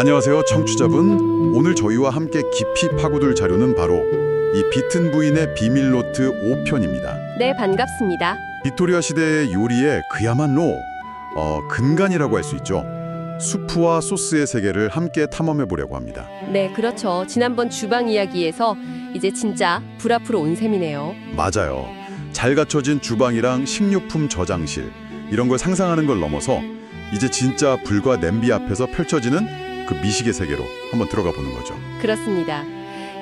안녕하세요, 청취자분. 오늘 저희와 함께 깊이 파고들 자료는 바로 이 비튼 부인의 비밀 노트 5편입니다. 네, 반갑습니다. 빅토리아 시대의 요리의 그야말로 어, 근간이라고 할 수 있죠. 수프와 소스의 세계를 함께 탐험해 보려고 합니다. 네, 그렇죠. 지난번 주방 이야기에서 이제 진짜 불 앞으로 온 셈이네요. 맞아요. 잘 갖춰진 주방이랑 식료품 저장실 이런 걸 상상하는 걸 넘어서 이제 진짜 불과 냄비 앞에서 펼쳐지는 그 미식의 세계로 한번 들어가 보는 거죠. 그렇습니다.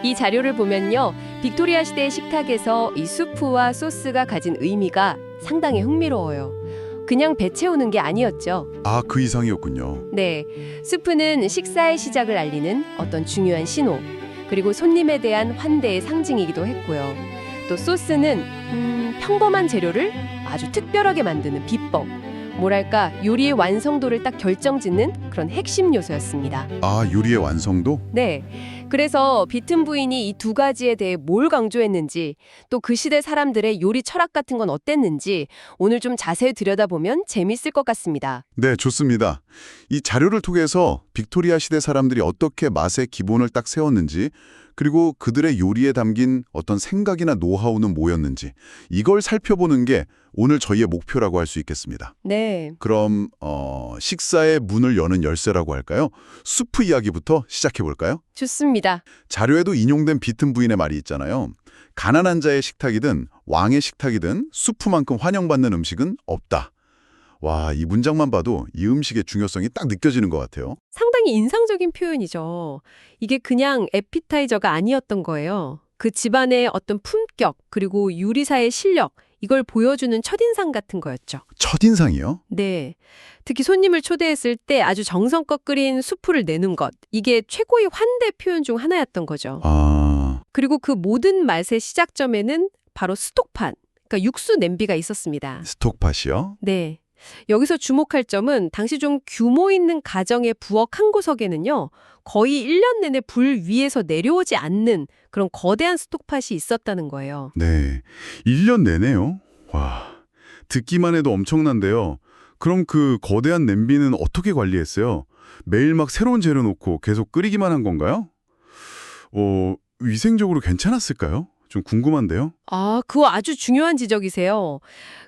이 자료를 보면요. 빅토리아 시대의 식탁에서 이 수프와 소스가 가진 의미가 상당히 흥미로워요. 그냥 배 채우는 게 아니었죠. 아, 그 이상이었군요. 네. 수프는 식사의 시작을 알리는 어떤 중요한 신호, 그리고 손님에 대한 환대의 상징이기도 했고요. 또 소스는 음, 평범한 재료를 아주 특별하게 만드는 비법. 뭐랄까 요리의 완성도를 딱 결정짓는 그런 핵심 요소였습니다. 아, 요리의 완성도? 네. 그래서 비튼 부인이 이 두 가지에 대해 뭘 강조했는지 또 그 시대 사람들의 요리 철학 같은 건 어땠는지 오늘 좀 자세히 들여다보면 재밌을 것 같습니다. 네, 좋습니다. 이 자료를 통해서 빅토리아 시대 사람들이 어떻게 맛의 기본을 딱 세웠는지, 그리고 그들의 요리에 담긴 어떤 생각이나 노하우는 뭐였는지, 이걸 살펴보는 게 오늘 저희의 목표라고 할 수 있겠습니다. 네. 그럼 어, 식사의 문을 여는 열쇠라고 할까요? 수프 이야기부터 시작해 볼까요? 좋습니다. 자료에도 인용된 비튼 부인의 말이 있잖아요. 가난한 자의 식탁이든 왕의 식탁이든 수프만큼 환영받는 음식은 없다. 와, 이 문장만 봐도 이 음식의 중요성이 딱 느껴지는 것 같아요. 상당히 인상적인 표현이죠. 이게 그냥 에피타이저가 아니었던 거예요. 그 집안의 어떤 품격 그리고 요리사의 실력 이걸 보여주는 첫인상 같은 거였죠. 첫인상이요? 네. 특히 손님을 초대했을 때 아주 정성껏 끓인 수프를 내는 것. 이게 최고의 환대 표현 중 하나였던 거죠. 아, 그리고 그 모든 맛의 시작점에는 바로 스톡판, 그러니까 육수 냄비가 있었습니다. 스톡팟이요? 네. 여기서 주목할 점은 당시 좀 규모 있는 가정의 부엌 한 구석에는요, 거의 1년 내내 불 위에서 내려오지 않는 그런 거대한 스톡팟이 있었다는 거예요. 네. 1년 내내요? 와, 듣기만 해도 엄청난데요. 그럼 그 거대한 냄비는 어떻게 관리했어요? 매일 막 새로운 재료 놓고 계속 끓이기만 한 건가요? 어, 위생적으로 괜찮았을까요? 좀 궁금한데요. 아, 그거 아주 중요한 지적이세요.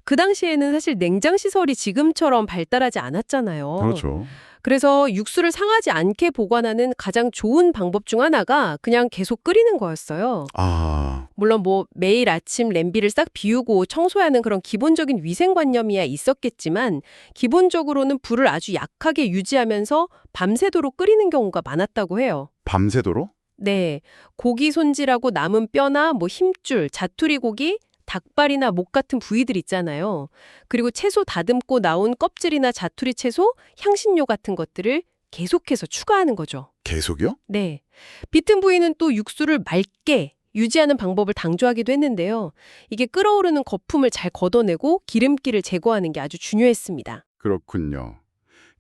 그 당시에는 사실 냉장 시설이 지금처럼 발달하지 않았잖아요. 그렇죠. 그래서 육수를 상하지 않게 보관하는 가장 좋은 방법 중 하나가 그냥 계속 끓이는 거였어요. 아, 물론 뭐 매일 아침 냄비를 싹 비우고 청소하는 그런 기본적인 위생관념이야 있었겠지만 기본적으로는 불을 아주 약하게 유지하면서 밤새도록 끓이는 경우가 많았다고 해요. 밤새도록? 네. 고기 손질하고 남은 뼈나 뭐 힘줄, 자투리 고기, 닭발이나 목 같은 부위들 있잖아요. 그리고 채소 다듬고 나온 껍질이나 자투리 채소, 향신료 같은 것들을 계속해서 추가하는 거죠. 계속이요? 네. 비튼 부위는 또 육수를 맑게 유지하는 방법을 강조하기도 했는데요. 이게 끓어오르는 거품을 잘 걷어내고 기름기를 제거하는 게 아주 중요했습니다. 그렇군요.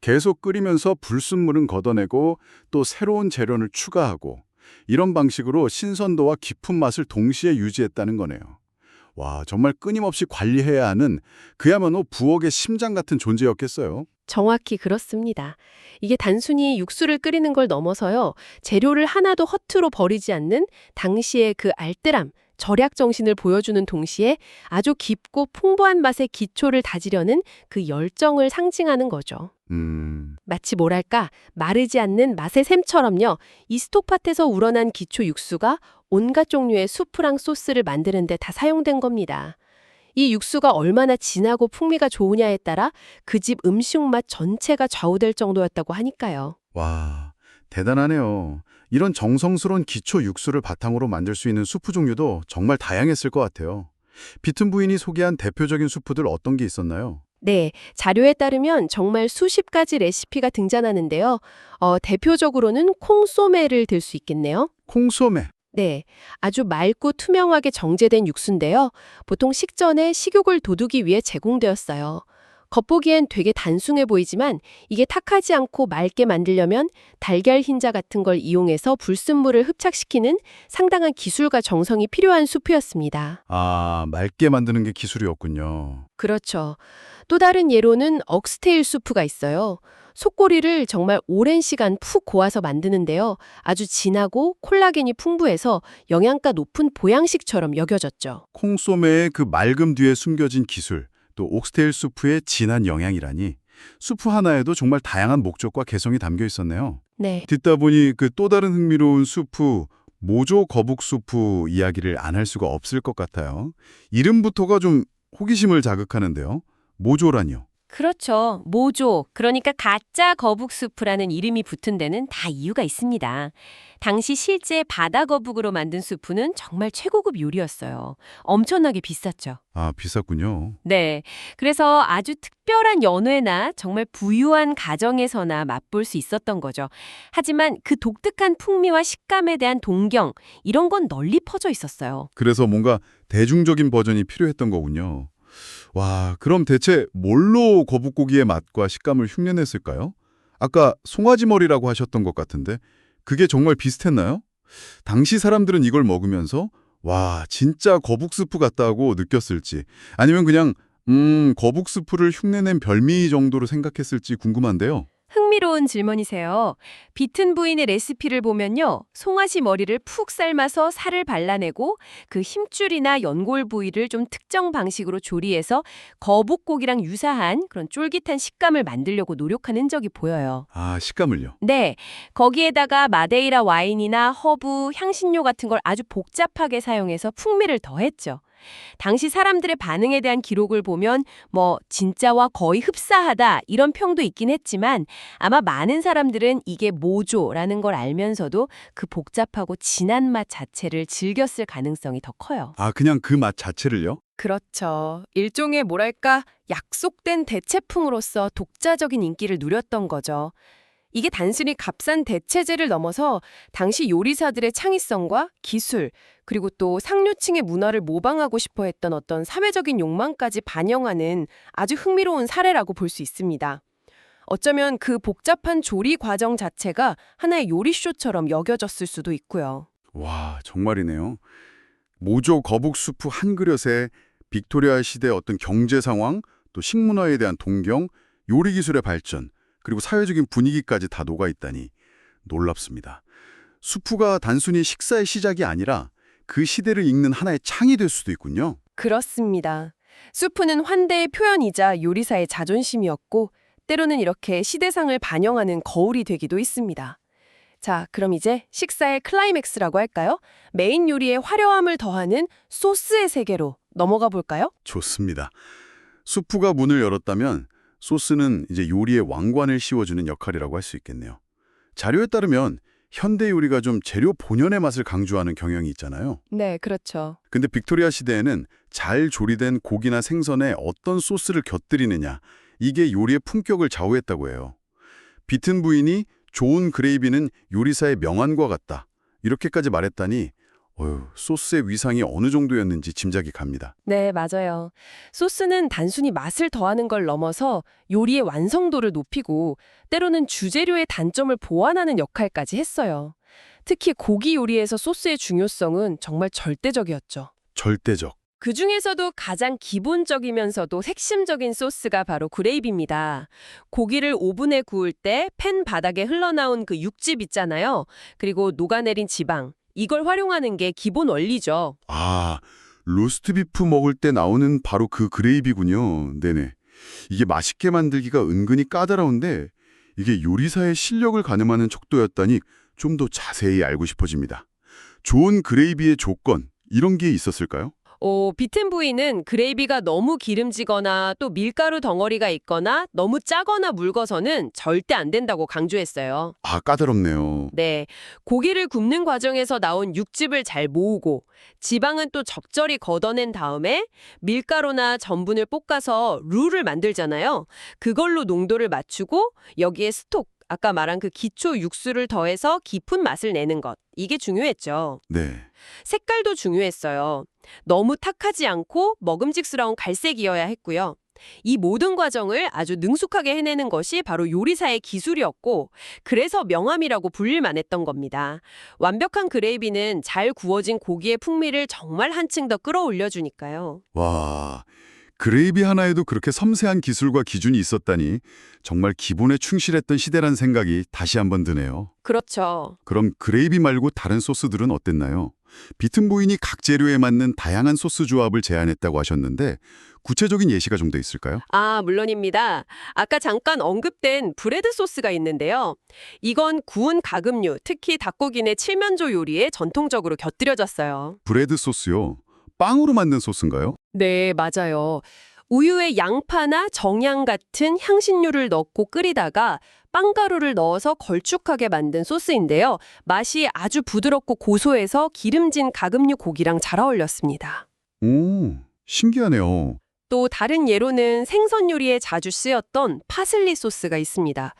계속 끓이면서 불순물은 걷어내고 또 새로운 재료를 추가하고 이런 방식으로 신선도와 깊은 맛을 동시에 유지했다는 거네요. 와, 정말 끊임없이 관리해야 하는 그야말로 부엌의 심장 같은 존재였겠어요. 정확히 그렇습니다. 이게 단순히 육수를 끓이는 걸 넘어서요. 재료를 하나도 허투루 버리지 않는 당시의 그 알뜰함, 절약 정신을 보여주는 동시에 아주 깊고 풍부한 맛의 기초를 다지려는 그 열정을 상징하는 거죠. 음, 마치 뭐랄까 마르지 않는 맛의 샘처럼요. 이 스톡팟에서 우러난 기초 육수가 온갖 종류의 수프랑 소스를 만드는 데 다 사용된 겁니다. 이 육수가 얼마나 진하고 풍미가 좋으냐에 따라 그 집 음식 맛 전체가 좌우될 정도였다고 하니까요. 와, 대단하네요. 이런 정성스러운 기초 육수를 바탕으로 만들 수 있는 수프 종류도 정말 다양했을 것 같아요. 비튼 부인이 소개한 대표적인 수프들 어떤 게 있었나요? 네, 자료에 따르면 정말 수십 가지 레시피가 등장하는데요. 어, 대표적으로는 콩소메를 들 수 있겠네요. 콩소메. 네, 아주 맑고 투명하게 정제된 육수인데요. 보통 식전에 식욕을 돋우기 위해 제공되었어요. 겉보기엔 되게 단순해 보이지만 이게 탁하지 않고 맑게 만들려면 달걀 흰자 같은 걸 이용해서 불순물을 흡착시키는 상당한 기술과 정성이 필요한 수프였습니다. 아, 맑게 만드는 게 기술이었군요. 그렇죠. 또 다른 예로는 억스테일 수프가 있어요. 속꼬리를 정말 오랜 시간 푹 고아서 만드는데요. 아주 진하고 콜라겐이 풍부해서 영양가 높은 보양식처럼 여겨졌죠. 콩소매의 그 맑음 뒤에 숨겨진 기술, 또 옥스테일 수프의 진한 영양이라니 수프 하나에도 정말 다양한 목적과 개성이 담겨 있었네요. 네. 듣다 보니 그 또 다른 흥미로운 수프, 모조 거북 수프 이야기를 안 할 수가 없을 것 같아요. 이름부터가 좀 호기심을 자극하는데요. 모조라니요. 그렇죠. 모조, 그러니까 가짜 거북 수프라는 이름이 붙은 데는 다 이유가 있습니다. 당시 실제 바다 거북으로 만든 수프는 정말 최고급 요리였어요. 엄청나게 비쌌죠. 아, 비쌌군요. 네. 그래서 아주 특별한 연회나 정말 부유한 가정에서나 맛볼 수 있었던 거죠. 하지만 그 독특한 풍미와 식감에 대한 동경, 이런 건 널리 퍼져 있었어요. 그래서 뭔가 대중적인 버전이 필요했던 거군요. 와, 그럼 대체 뭘로 거북고기의 맛과 식감을 흉내냈을까요? 아까 송아지 머리라고 하셨던 것 같은데 그게 정말 비슷했나요? 당시 사람들은 이걸 먹으면서 와, 진짜 거북 스프 같다고 느꼈을지 아니면 그냥 음, 거북 스프를 흉내낸 별미 정도로 생각했을지 궁금한데요. 흥미로운 질문이세요. 비튼 부인의 레시피를 보면요. 송아지 머리를 푹 삶아서 살을 발라내고 그 힘줄이나 연골 부위를 좀 특정 방식으로 조리해서 거북고기랑 유사한 그런 쫄깃한 식감을 만들려고 노력한 흔적이 보여요. 아, 식감을요. 네, 거기에다가 마데이라 와인이나 허브, 향신료 같은 걸 아주 복잡하게 사용해서 풍미를 더했죠. 당시 사람들의 반응에 대한 기록을 보면 뭐 진짜와 거의 흡사하다 이런 평도 있긴 했지만 아마 많은 사람들은 이게 모조라는 걸 알면서도 그 복잡하고 진한 맛 자체를 즐겼을 가능성이 더 커요. 아, 그냥 그 맛 자체를요? 그렇죠. 일종의 뭐랄까 약속된 대체품으로서 독자적인 인기를 누렸던 거죠. 이게 단순히 값싼 대체제를 넘어서 당시 요리사들의 창의성과 기술, 그리고 또 상류층의 문화를 모방하고 싶어 했던 어떤 사회적인 욕망까지 반영하는 아주 흥미로운 사례라고 볼 수 있습니다. 어쩌면 그 복잡한 조리 과정 자체가 하나의 요리쇼처럼 여겨졌을 수도 있고요. 와, 정말이네요. 모조 거북 수프 한 그릇에 빅토리아 시대 어떤 경제 상황, 또 식문화에 대한 동경, 요리 기술의 발전, 그리고 사회적인 분위기까지 다 녹아 있다니 놀랍습니다. 수프가 단순히 식사의 시작이 아니라 그 시대를 읽는 하나의 창이 될 수도 있군요. 그렇습니다. 수프는 환대의 표현이자 요리사의 자존심이었고 때로는 이렇게 시대상을 반영하는 거울이 되기도 했습니다. 자, 그럼 이제 식사의 클라이맥스라고 할까요? 메인 요리에 화려함을 더하는 소스의 세계로 넘어가 볼까요? 좋습니다. 수프가 문을 열었다면 소스는 이제 요리의 왕관을 씌워주는 역할이라고 할 수 있겠네요. 자료에 따르면 현대 요리가 좀 재료 본연의 맛을 강조하는 경향이 있잖아요. 네, 그렇죠. 근데 빅토리아 시대에는 잘 조리된 고기나 생선에 어떤 소스를 곁들이느냐 이게 요리의 품격을 좌우했다고 해요. 비튼 부인이 좋은 그레이비는 요리사의 명안과 같다 이렇게까지 말했다니 어휴, 소스의 위상이 어느 정도였는지 짐작이 갑니다. 네, 맞아요. 소스는 단순히 맛을 더하는 걸 넘어서 요리의 완성도를 높이고 때로는 주재료의 단점을 보완하는 역할까지 했어요. 특히 고기 요리에서 소스의 중요성은 정말 절대적이었죠. 절대적. 그 중에서도 가장 기본적이면서도 핵심적인 소스가 바로 그레이비입니다. 고기를 오븐에 구울 때 팬 바닥에 흘러나온 그 육즙 있잖아요. 그리고 녹아내린 지방. 이걸 활용하는 게 기본 원리죠. 아, 로스트 비프 먹을 때 나오는 바로 그 그레이비군요. 네네. 이게 맛있게 만들기가 은근히 까다로운데 이게 요리사의 실력을 가늠하는 척도였다니 좀 더 자세히 알고 싶어집니다. 좋은 그레이비의 조건, 이런 게 있었을까요? 어, 비튼 부위는 그레이비가 너무 기름지거나 또 밀가루 덩어리가 있거나 너무 짜거나 묽어서는 절대 안 된다고 강조했어요. 아, 까다롭네요. 네. 고기를 굽는 과정에서 나온 육즙을 잘 모으고 지방은 또 적절히 걷어낸 다음에 밀가루나 전분을 볶아서 룰을 만들잖아요. 그걸로 농도를 맞추고 여기에 스톡, 아까 말한 그 기초 육수를 더해서 깊은 맛을 내는 것. 이게 중요했죠. 네. 색깔도 중요했어요. 너무 탁하지 않고 먹음직스러운 갈색이어야 했고요. 이 모든 과정을 아주 능숙하게 해내는 것이 바로 요리사의 기술이었고 그래서 명함이라고 불릴 만 했던 겁니다. 완벽한 그레이비는 잘 구워진 고기의 풍미를 정말 한층 더 끌어올려 주니까요. 와, 그레이비 하나에도 그렇게 섬세한 기술과 기준이 있었다니 정말 기본에 충실했던 시대란 생각이 다시 한번 드네요. 그렇죠. 그럼 그레이비 말고 다른 소스들은 어땠나요? 비튼 부인이 각 재료에 맞는 다양한 소스 조합을 제안했다고 하셨는데 구체적인 예시가 좀 더 있을까요? 아, 물론입니다. 아까 잠깐 언급된 브레드 소스가 있는데요. 이건 구운 가금류, 특히 닭고기 내 칠면조 요리에 전통적으로 곁들여졌어요. 브레드 소스요. 빵으로 만든 소스인가요? 네, 맞아요. 우유에 양파나 정향 같은 향신료를 넣고 끓이다가 빵가루를 넣어서 걸쭉하게 만든 소스인데요. 맛이 아주 부드럽고 고소해서 기름진 가금류 고기랑 잘 어울렸습니다. 오, 신기하네요. 또 다른 예로는 생선 요리에 자주 쓰였던 파슬리 소스가 있습니다.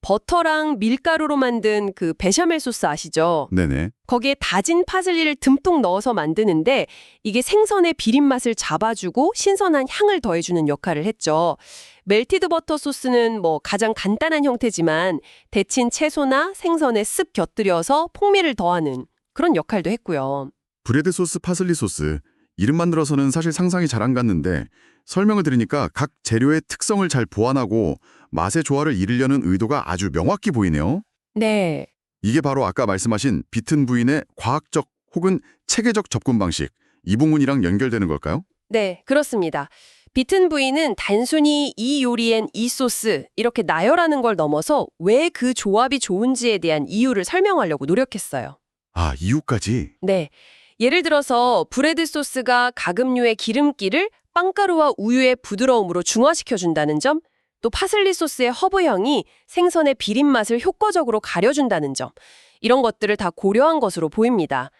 버터랑 밀가루로 만든 그 베샤멜 소스 아시죠? 네네. 거기에 다진 파슬리를 듬뿍 넣어서 만드는데 이게 생선의 비린 맛을 잡아주고 신선한 향을 더해주는 역할을 했죠. 멜티드 버터 소스는 뭐 가장 간단한 형태지만 데친 채소나 생선에 쓱 곁들여서 풍미를 더하는 그런 역할도 했고요. 브레드 소스, 파슬리 소스. 이름만 들어서는 사실 상상이 잘 안 갔는데 설명을 들으니까 각 재료의 특성을 잘 보완하고 맛의 조화를 이루려는 의도가 아주 명확히 보이네요. 네. 이게 바로 아까 말씀하신 비튼 부인의 과학적 혹은 체계적 접근 방식 이 부분이랑 연결되는 걸까요? 네, 그렇습니다. 비튼 부인은 단순히 이 요리엔 이 소스 이렇게 나열하는 걸 넘어서 왜 그 조합이 좋은지에 대한 이유를 설명하려고 노력했어요. 아, 이유까지. 네. 예를 들어서 브레드 소스가 가금류의 기름기를 빵가루와 우유의 부드러움으로 중화시켜 준다는 점, 또 파슬리 소스의 허브 향이 생선의 비린 맛을 효과적으로 가려준다는 점, 이런 것들을 다 고려한 것으로 보입니다.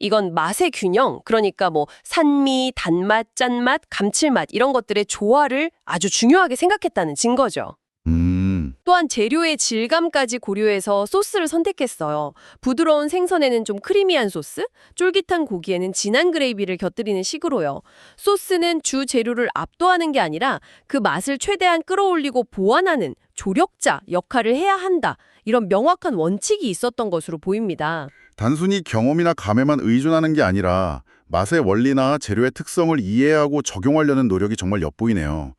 이건 맛의 균형, 그러니까 뭐 산미, 단맛, 짠맛, 감칠맛 이런 것들의 조화를 아주 중요하게 생각했다는 증거죠. 음, 또한 재료의 질감까지 고려해서 소스를 선택했어요. 부드러운 생선에는 좀 크리미한 소스, 쫄깃한 고기에는 진한 그레이비를 곁들이는 식으로요. 소스는 주 재료를 압도하는 게 아니라 그 맛을 최대한 끌어올리고 보완하는 조력자 역할을 해야 한다. 이런 명확한 원칙이 있었던 것으로 보입니다. 단순히 경험이나 감에만 의존하는 게 아니라 맛의 원리나 재료의 특성을 이해하고 적용하려는 노력이 정말 엿보이네요.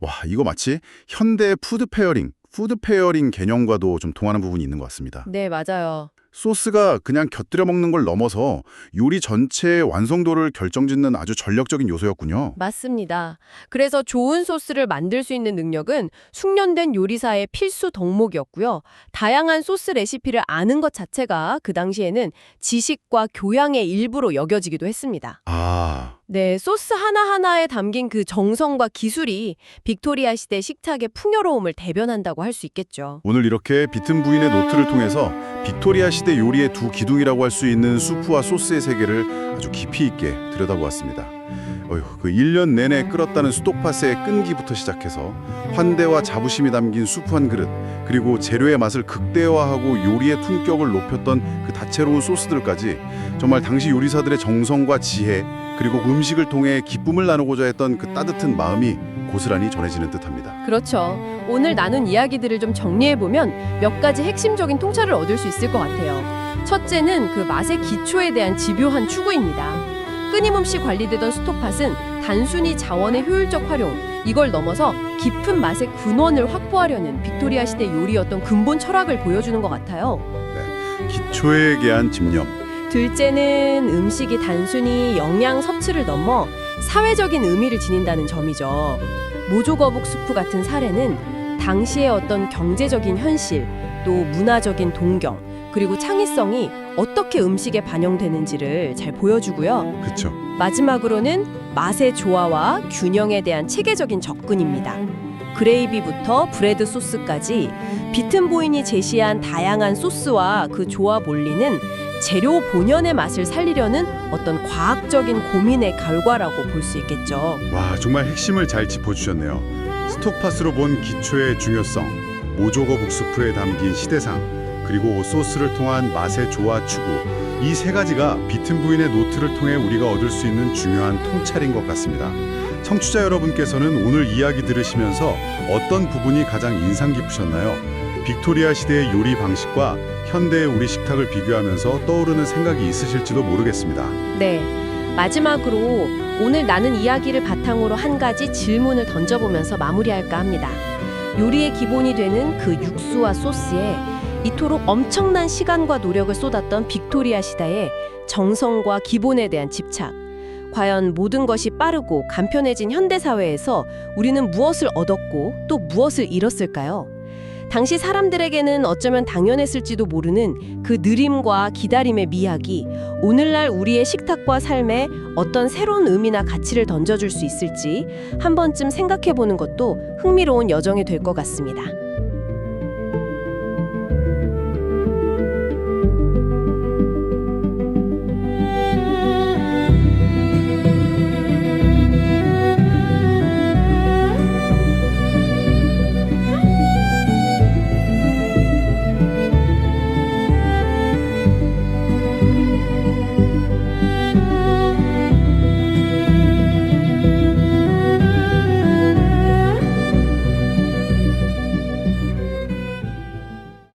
와, 이거 마치 현대 푸드 페어링, 푸드 페어링 개념과도 좀 통하는 부분이 있는 것 같습니다. 네, 맞아요. 소스가 그냥 곁들여 먹는 걸 넘어서 요리 전체의 완성도를 결정짓는 아주 전력적인 요소였군요. 맞습니다. 그래서 좋은 소스를 만들 수 있는 능력은 숙련된 요리사의 필수 덕목이었고요. 다양한 소스 레시피를 아는 것 자체가 그 당시에는 지식과 교양의 일부로 여겨지기도 했습니다. 아, 네, 소스 하나하나에 담긴 그 정성과 기술이 빅토리아 시대 식탁의 풍요로움을 대변한다고 할 수 있겠죠. 오늘 이렇게 비튼 부인의 노트를 통해서 빅토리아 시대 요리의 두 기둥이라고 할 수 있는 수프와 소스의 세계를 아주 깊이 있게 들여다보았습니다. 어휴, 그 1년 내내 끓었다는 수도팥의 끈기부터 시작해서 환대와 자부심이 담긴 수프 한 그릇, 그리고 재료의 맛을 극대화하고 요리의 품격을 높였던 그 다채로운 소스들까지 정말 당시 요리사들의 정성과 지혜, 그리고 음식을 통해 기쁨을 나누고자 했던 그 따뜻한 마음이 고스란히 전해지는 듯합니다. 그렇죠. 오늘 나눈 이야기들을 좀 정리해 보면 몇 가지 핵심적인 통찰을 얻을 수 있을 것 같아요. 첫째는 그 맛의 기초에 대한 집요한 추구입니다. 끊임없이 관리되던 스토팟은 단순히 자원의 효율적 활용, 이걸 넘어서 깊은 맛의 근원을 확보하려는 빅토리아 시대 요리였던 근본 철학을 보여주는 것 같아요. 기초에 대한 집념. 둘째는 음식이 단순히 영양 섭취를 넘어 사회적인 의미를 지닌다는 점이죠. 모조거북 수프 같은 사례는 당시의 어떤 경제적인 현실, 또 문화적인 동경, 그리고 창의성이 어떻게 음식에 반영되는지를 잘 보여주고요. 그쵸. 마지막으로는 맛의 조화와 균형에 대한 체계적인 접근입니다. 그레이비부터 브레드 소스까지 비튼 보인이 제시한 다양한 소스와 그 조합 원리는 재료 본연의 맛을 살리려는 어떤 과학적인 고민의 결과라고 볼 수 있겠죠. 와 정말 핵심을 잘 짚어주셨네요. 스톡팟으로 본 기초의 중요성, 모조거 북 수프에 담긴 시대상, 그리고 소스를 통한 맛의 조화 추구 이 세 가지가 비튼 부인의 노트를 통해 우리가 얻을 수 있는 중요한 통찰인 것 같습니다. 청취자 여러분께서는 오늘 이야기 들으시면서 어떤 부분이 가장 인상 깊으셨나요? 빅토리아 시대의 요리 방식과 현대의 우리 식탁을 비교하면서 떠오르는 생각이 있으실지도 모르겠습니다. 네. 마지막으로 오늘 나눈 이야기를 바탕으로 한 가지 질문을 던져보면서 마무리할까 합니다. 요리의 기본이 되는 그 육수와 소스에 이토록 엄청난 시간과 노력을 쏟았던 빅토리아 시대의 정성과 기본에 대한 집착. 과연 모든 것이 빠르고 간편해진 현대 사회에서 우리는 무엇을 얻었고 또 무엇을 잃었을까요? 당시 사람들에게는 어쩌면 당연했을지도 모르는 그 느림과 기다림의 미학이 오늘날 우리의 식탁과 삶에 어떤 새로운 의미나 가치를 던져줄 수 있을지 한 번쯤 생각해 보는 것도 흥미로운 여정이 될 것 같습니다.